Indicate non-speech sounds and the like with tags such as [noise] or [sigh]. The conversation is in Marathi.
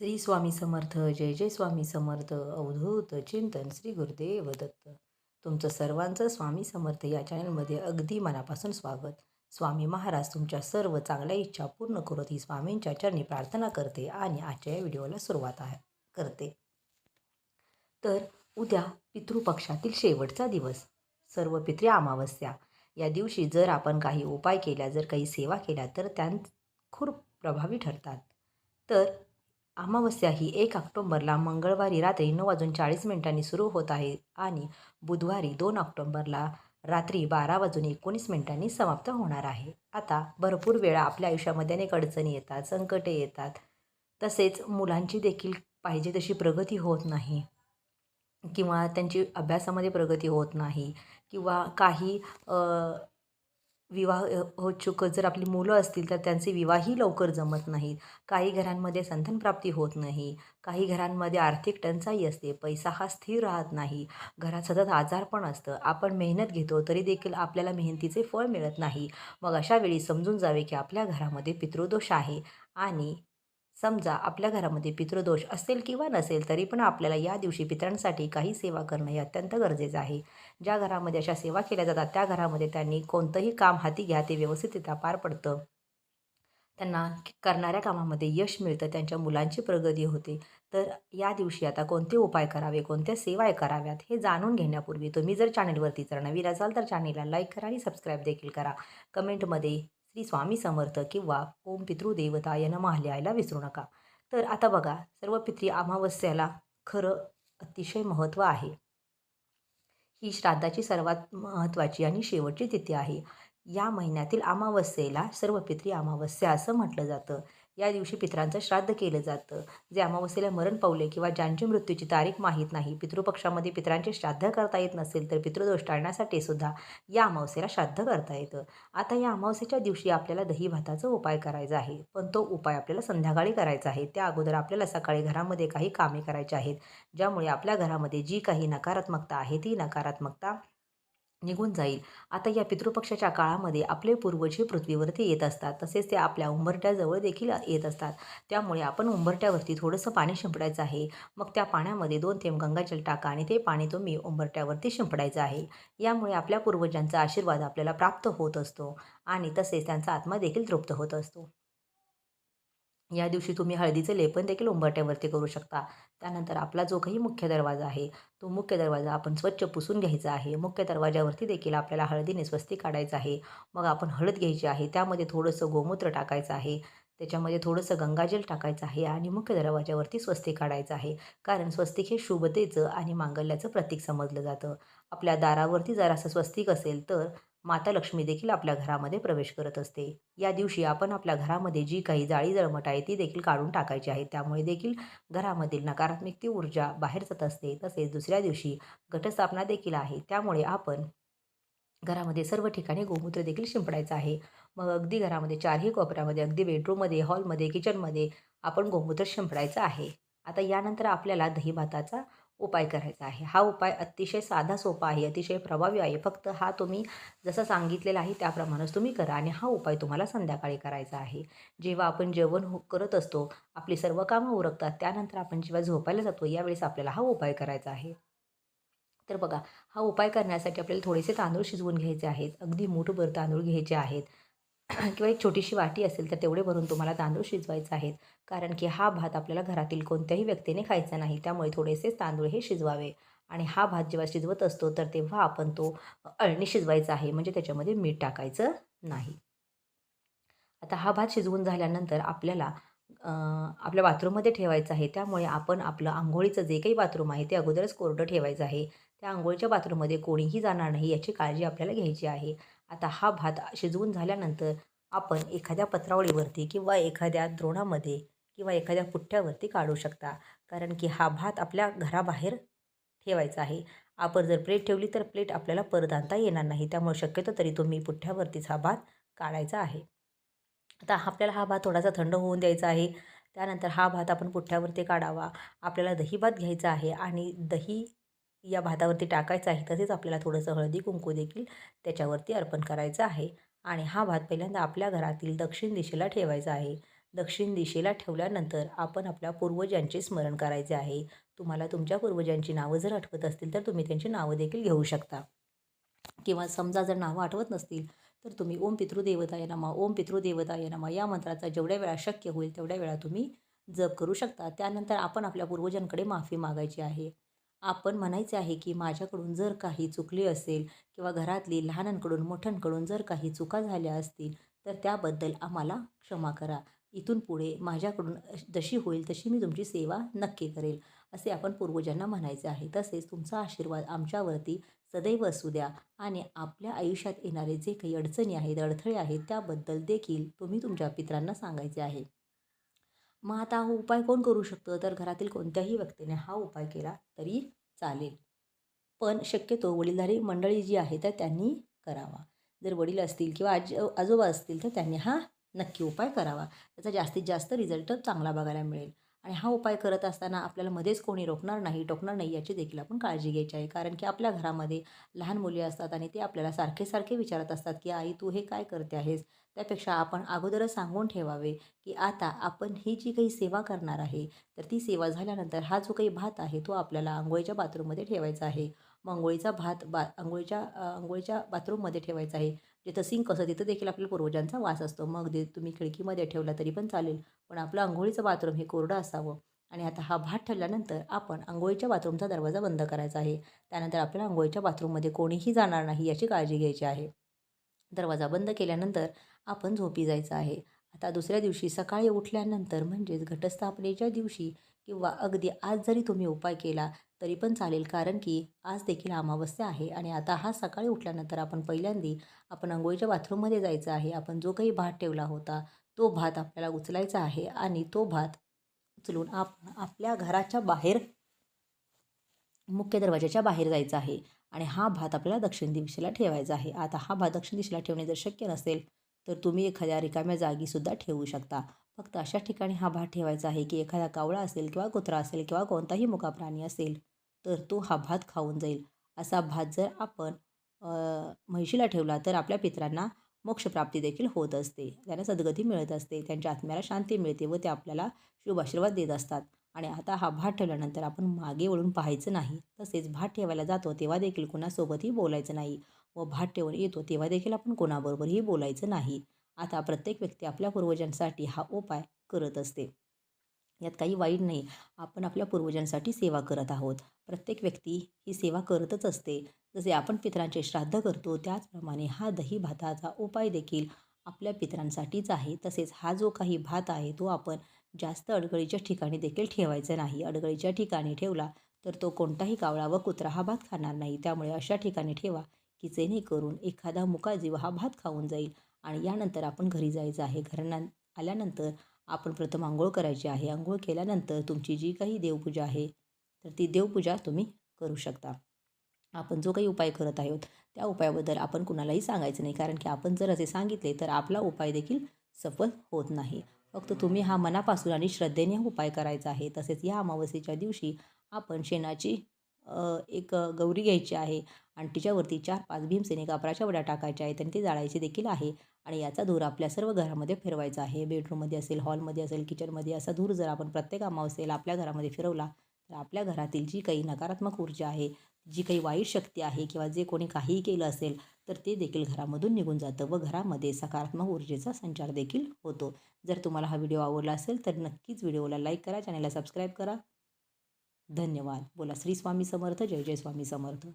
श्री स्वामी समर्थ जय जय स्वामी समर्थ अवधूत चिंतन श्री गुरुदेव दत्त. तुमचं सर्वांचं स्वामी समर्थ या चॅनलमध्ये अगदी मनापासून स्वागत. स्वामी महाराज तुमच्या सर्व चांगल्या इच्छा पूर्ण करत ही स्वामींच्या चरणी प्रार्थना करते आणि आजच्या या व्हिडिओला सुरुवात आहे करते. तर उद्या पितृपक्षातील शेवटचा दिवस. सर्व पितृ अमावस्या. या दिवशी जर आपण काही उपाय केला जर काही सेवा केल्या तर त्या खूप प्रभावी ठरतात. तर अमावस्या ही एक ऑक्टोंबरला मंगळवारी रात्री नऊ वाजून चाळीस मिनिटांनी सुरू होत आहे आणि बुधवारी दोन ऑक्टोंबरला रात्री बारा वाजून एकोणीस मिनिटांनी समाप्त होणार आहे. आता भरपूर वेळा आपल्या आयुष्यामध्ये अनेक अडचणी येतात संकटे येतात. तसेच मुलांची देखील पाहिजे तशी प्रगती होत नाही किंवा त्यांची अभ्यासामध्ये प्रगती होत नाही किंवा काही विवाह हो जर आपली मुलं असतील तर त्यांचे विवाहही लवकर जमत नाहीत. काही घरांमध्ये संतानप्राप्ती होत नाही. काही घरांमध्ये आर्थिक टंचाई असते. पैसा हा स्थिर राहत नाही. घरात सतत आजार पण असतं. आपण मेहनत घेतो तरी देखील आपल्याला मेहनतीचे फळ मिळत नाही. मग अशा वेळी समजून जावे की आपल्या घरामध्ये पितृदोष आहे आणि समजा आपल्या घरामध्ये पितृदोष असेल किंवा नसेल तरी पण आपल्याला या दिवशी पितरांसाठी काही सेवा करणं हे अत्यंत गरजेचं आहे. ज्या घरामध्ये अशा सेवा केल्या जातात त्या घरामध्ये त्यांनी कोणतंही काम हाती घ्या ते व्यवस्थितरित्या पार पडतं. त्यांना करणाऱ्या कामामध्ये यश मिळतं त्यांच्या मुलांची प्रगती होते. तर या दिवशी आता कोणते उपाय करावे कोणत्या सेवा कराव्यात हे जाणून घेण्यापूर्वी तुम्ही जर चॅनेलवरती जर नवीन असाल तर चॅनेलला लाईक करा आणि सबस्क्राईब देखील करा. कमेंटमध्ये श्री स्वामी समर्थ किंवा ओम पितृदेवताय नमः लिहायला विसरू नका. तर आता बघा सर्व पितृ अमावस्याला खरं अतिशय महत्त्व आहे. ही श्राद्धाची सर्वात महत्त्वाची आणि शेवटची तिथी आहे. या महिन्यातील अमावस्येला सर्व पितृ अमावस्या असं म्हटलं जातं. या दिवशी पितरांचं श्राद्ध केलं जातं. जे अमावस्येला मरण पावले किंवा ज्यांची मृत्यूची तारीख माहीत नाही पितृपक्षामध्ये पितरांचे श्राद्ध करता येत नसेल तर पितृदोष टाळण्यासाठी सुद्धा या अमावस्येला श्राद्ध करता येतं. आता या अमावस्येच्या दिवशी आपल्याला दही भाताचा उपाय करायचा आहे. पण तो उपाय आपल्याला संध्याकाळी करायचा आहे. त्या अगोदर आपल्याला सकाळी घरामध्ये काही कामे करायची आहेत ज्यामुळे आपल्या घरामध्ये जी काही नकारात्मकता आहे ती नकारात्मकता निघून जाईल. आता या पितृपक्षाच्या काळामध्ये आपले पूर्वज हे पृथ्वीवरती येत असतात. तसेच ते आपल्या उंबरट्याजवळ देखील येत असतात. त्यामुळे आपण उंबरट्यावरती थोडंसं पाणी शिंपडायचं आहे. मग त्या पाण्यामध्ये दोन थेंब गंगाजल टाका आणि ते पाणी तुम्ही उंबरट्यावरती शिंपडायचं आहे. यामुळे आपल्या पूर्वजांचा आशीर्वाद आपल्याला प्राप्त होत असतो आणि तसेच त्यांचा आत्मा देखील तृप्त होत असतो. या दिवशी तुम्ही हळदीचं लेपन देखील उंबरट्यावरती करू शकता. त्यानंतर आपला जो काही मुख्य दरवाजा आहे तो मुख्य दरवाजा आपण स्वच्छ पुसून घ्यायचा आहे. मुख्य दरवाजावरती देखील आपल्याला हळदीने स्वस्ती काढायचं आहे. मग आपण हळद घ्यायची आहे त्यामध्ये थोडंसं गोमूत्र टाकायचं आहे त्याच्यामध्ये थोडंसं गंगाजल टाकायचं आहे आणि मुख्य दरवाजावरती स्वस्तिक काढायचं आहे. कारण स्वस्तिक हे शुभतेचं आणि मांगल्याचं प्रतीक समजलं जातं. आपल्या दारावरती जर असं स्वस्तिक असेल तर माता लक्ष्मी देखील आपल्या घरामध्ये प्रवेश करत असते. या दिवशी आपण आपल्या घरामध्ये जी काही जाळी जळमट आहे ती देखील काढून टाकायची आहे. त्यामुळे देखील घरामधील नकारात्मक ती ऊर्जा बाहेर जात असते. तसेच दुसऱ्या दिवशी घटस्थापना देखील आहे. त्यामुळे आपण घरामध्ये सर्व ठिकाणी गोमूत्र देखील शिंपडायचं आहे. मग अगदी घरामध्ये चारही कोपऱ्यामध्ये अगदी बेडरूममध्ये हॉलमध्ये किचनमध्ये आपण गोमूत्र शिंपडायचं आहे. आता यानंतर आपल्याला दहीभाताचा उपाय करायचा आहे. हा उपाय अतिशय साधा सोपा आहे अतिशय प्रभावी आहे. फक्त हा तुम्ही जसं सांगितलेला आहे त्याप्रमाणेच तुम्ही करा आणि हा उपाय तुम्हाला संध्याकाळी करायचा आहे. जेव्हा आपण जेवण हो करत असतो आपली सर्व कामं उरकतात त्यानंतर आपण जेव्हा झोपायला जातो यावेळेस आपल्याला हा उपाय करायचा आहे. तर बघा हा उपाय करण्यासाठी आपल्याला थोडेसे तांदूळ शिजवून घ्यायचे आहेत. अगदी मूठभर तांदूळ घ्यायचे आहेत. [clears throat] किंवा एक छोटीशी वाटी असेल तर तेवढे भरून तुम्हाला तांदूळ शिजवायचे आहेत. कारण की हा भात आपल्याला घरातील कोणत्याही व्यक्तीने खायचा नाही त्यामुळे थोडेसे तांदूळ हे शिजवावे. आणि हा भात जेव्हा शिजवत असतो तर तेव्हा आपण तो अळणी शिजवायचा आहे. म्हणजे त्याच्यामध्ये मीठ टाकायचं नाही. आता हा भात शिजवून झाल्यानंतर आपल्याला आपल्या बाथरूममध्ये ठेवायचं आहे. त्यामुळे आपण आपलं आंघोळीचं जे काही बाथरूम आहे ते अगोदरच कोरडं ठेवायचं आहे. त्या आंघोळीच्या बाथरूममध्ये कोणीही जाणार नाही याची काळजी आपल्याला घ्यायची आहे. आता हा भात शिजवून झाल्यानंतर आपण एखाद्या पत्रावळीवरती किंवा एखाद्या द्रोणामध्ये किंवा एखाद्या पुठ्ठ्यावरती काढू शकता. कारण की हा भात आपल्या घराबाहेर ठेवायचा आहे. आपण जर प्लेट ठेवली तर प्लेट आपल्याला परत आणता येणार नाही. त्यामुळे शक्यतो तरी तुम्ही पुठ्ठ्यावरतीच हा भात काढायचा आहे. आता आपल्याला हा भात थोडासा थंड होऊन द्यायचा आहे. त्यानंतर हा भात आपण पुठ्ठ्यावरती काढावा. आपल्याला दही भात घ्यायचा आहे आणि दही या भातावरती टाकायचं आहे. तसेच आपल्याला थोडंसं हळदी कुंकू देखील त्याच्यावरती अर्पण करायचं आहे. आणि हा भात पहिल्यांदा आपल्या घरातील दक्षिण दिशेला ठेवायचा आहे. दक्षिण दिशेला ठेवल्यानंतर आपण आपल्या पूर्वजांचे स्मरण करायचे आहे. तुम्हाला तुमच्या पूर्वजांची नावं जर आठवत असतील तर तुम्ही त्यांची नावं देखील घेऊ शकता. किंवा समजा जर नावं आठवत नसतील तर तुम्ही ओम पितृदेवताय नमा ओम पितृदेवताय नमा या मंत्राचा जेवढ्या वेळा शक्य होईल तेवढ्या वेळा तुम्ही जप करू शकता. त्यानंतर आपण आपल्या पूर्वजांकडे माफी मागायची आहे. आपण म्हणायचे आहे की माझ्याकडून जर काही चुकले असेल किंवा घरातली लहानांकडून मोठ्यांकडून जर काही चुका झाल्या असतील तर त्याबद्दल आम्हाला क्षमा करा. इथून पुढे माझ्याकडून जशी होईल तशी मी तुमची सेवा नक्की करेल असे आपण पूर्वजांना म्हणायचे आहे. तसेच तुमचा आशीर्वाद आमच्यावरती सदैव असू द्या आणि आपल्या आयुष्यात येणारे जे काही अडचणी आहेत अडथळे आहेत त्याबद्दल देखील तुम्ही तुमच्या पित्रांना सांगायचे आहे. मग आता हा उपाय कोण करू शकतं? तर घरातील कोणत्याही व्यक्तीने हा उपाय केला तरी चालेल. पण शक्यतो वडीलधारी मंडळी जी आहे तर त्यांनी करावा. जर वडील असतील किंवा आज आजोबा असतील तर त्यांनी हा नक्की उपाय करावा. त्याचा जास्तीत जास्त रिझल्ट चांगला बघायला मिळेल. आणि हा उपाय करत असताना आपल्याला मध्येच कोणी रोखणार नाही टोकणार नाही याची देखील आपण काळजी घ्यायची आहे. कारण की आपल्या घरामध्ये लहान मुली असतात आणि ते आपल्याला सारखे सारखे विचारत असतात की आई तू हे काय करते आहेस? त्यापेक्षा आपण अगोदरच सांगून ठेवावे की आता आपण ही जी काही सेवा करणार आहे तर ती सेवा झाल्यानंतर हा जो काही भात आहे तो आपल्याला आंघोळीच्या बाथरूममध्ये ठेवायचा आहे. मंगोळीचा आंघोळीचा भात बा आंघोळीच्या आंघोळीच्या बाथरूममध्ये ठेवायचा आहे. जिथं सिंक असं तिथं देखील आपल्या पूर्वजांचा वास असतो. मग ते तुम्ही खिडकीमध्ये ठेवला तरी पण चालेल. पण आपलं आंघोळीचं बाथरूम हे कोरडं असावं. आणि आता हा भात ठरल्यानंतर आपण आंघोळीच्या बाथरूमचा दरवाजा बंद करायचा आहे. त्यानंतर आपल्या आंघोळीच्या बाथरूममध्ये कोणीही जाणार नाही याची काळजी घ्यायची आहे. दरवाजा बंद केल्यानंतर आपण झोपी जायचं आहे. आता दुसऱ्या दिवशी सकाळी उठल्यानंतर म्हणजेच घटस्थापनेच्या दिवशी किंवा अगदी आज जरी तुम्ही उपाय केला तरी पण चालेल. कारण की आज देखील अमावस्या आहे आणि आता हा सकाळी उठल्यानंतर आपण पहिल्यांदी आपण अंघोळीच्या बाथरूममध्ये जायचं आहे. आपण जो काही भात ठेवला होता तो भात आपल्याला उचलायचा आहे आणि तो भात उचलून आपण आपल्या घराच्या बाहेर मुख्य दरवाजाच्या बाहेर जायचं आहे आणि हा भात आपल्याला दक्षिण दिशेला ठेवायचा आहे. आता हा भात दक्षिण दिशेला ठेवणे जर शक्य नसेल तर तुम्ही एखाद्या रिकाम्या जागीसुद्धा ठेवू शकता. फक्त अशा ठिकाणी हा भात ठेवायचा आहे की एखादा कावळा असेल किंवा कुत्रा असेल किंवा कोणताही मुका प्राणी असेल तर तो हा भात खाऊन जाईल. असा भात जर आपण म्हैशीला ठेवला तर आपल्या पित्रांना मोक्षप्राप्ती देखील होत असते. त्यांना सद्गती मिळत असते त्यांच्या आत्म्याला शांती मिळते व ते आपल्याला शुभाशीर्वाद देत असतात. आणि आता हा भात ठेवल्यानंतर आपण मागे वळून पाहायचं नाही. तसेच भात ठेवायला जातो तेव्हा देखील कुणासोबतही बोलायचं नाही. व भात ठेवून येतो तेव्हा देखील आपण कोणाबरोबरही बोलायचं नाही. आता प्रत्येक व्यक्ती आपल्या पूर्वजांसाठी हा उपाय करत असते. यात काही वाईट नाही आपण आपल्या पूर्वजांसाठी सेवा करत आहोत. प्रत्येक व्यक्ती ही सेवा करतच असते. जसे आपण पितरांचे श्राद्ध करतो त्याचप्रमाणे हा दही भाताचा उपाय देखील आपल्या पितरांसाठीच आहे. तसेच हा जो काही भात आहे तो आपण जास्त अडगळीच्या ठिकाणी देखील ठेवायचा नाही. अडगळीच्या ठिकाणी ठेवला तर तो कोणताही कावळा व कुत्रा हा भात खाणार नाही. त्यामुळे अशा ठिकाणी ठेवा की जेणेकरून एखादा मुकाजीव हा भात खाऊन जाईल आणि यानंतर आपण घरी जायचं आहे. घरांना आल्यानंतर आपण प्रथम आंघोळ करायची आहे. आंघोळ केल्यानंतर तुमची जी काही देवपूजा आहे तर ती देवपूजा तुम्ही करू शकता. आपण जो काही उपाय करत आहोत त्या उपायाबद्दल आपण कुणालाही सांगायचं नाही. कारण की आपण जर असे सांगितले तर आपला उपाय देखील सफल होत नाही. फक्त तुम्ही हा मनापासून आणि श्रद्धेने उपाय करायचा आहे. तसेच या अमावस्येच्या दिवशी आपण शेणाची एक गौरी घ्यायची आहे. आणि तिच्यावरती चार पाच भीमसेने कापराच्या वड्या टाकायच्या आहेत आणि ते जाळायचे देखील आहे. आणि याचा धूर आपल्या सर्व घरामध्ये फिरवायचा आहे. बेडरूममध्ये असेल हॉलमध्ये असेल किचनमध्ये असा धूर जर आपण प्रत्येक अमावस्येला आपल्या घरामध्ये फिरवला तर आपल्या घरातील जी काही नकारात्मक ऊर्जा आहे जी काही वाईट शक्ती आहे किंवा जे कोणी काहीही केलं असेल तर ते देखील घरामधून निघून जातं व घरामध्ये सकारात्मक ऊर्जेचा संचार देखील होतो. जर तुम्हाला हा व्हिडिओ आवडला असेल तर नक्कीच व्हिडिओला लाईक करा चॅनलला सबस्क्राईब करा. धन्यवाद. बोला श्री स्वामी समर्थ जय जय स्वामी समर्थ.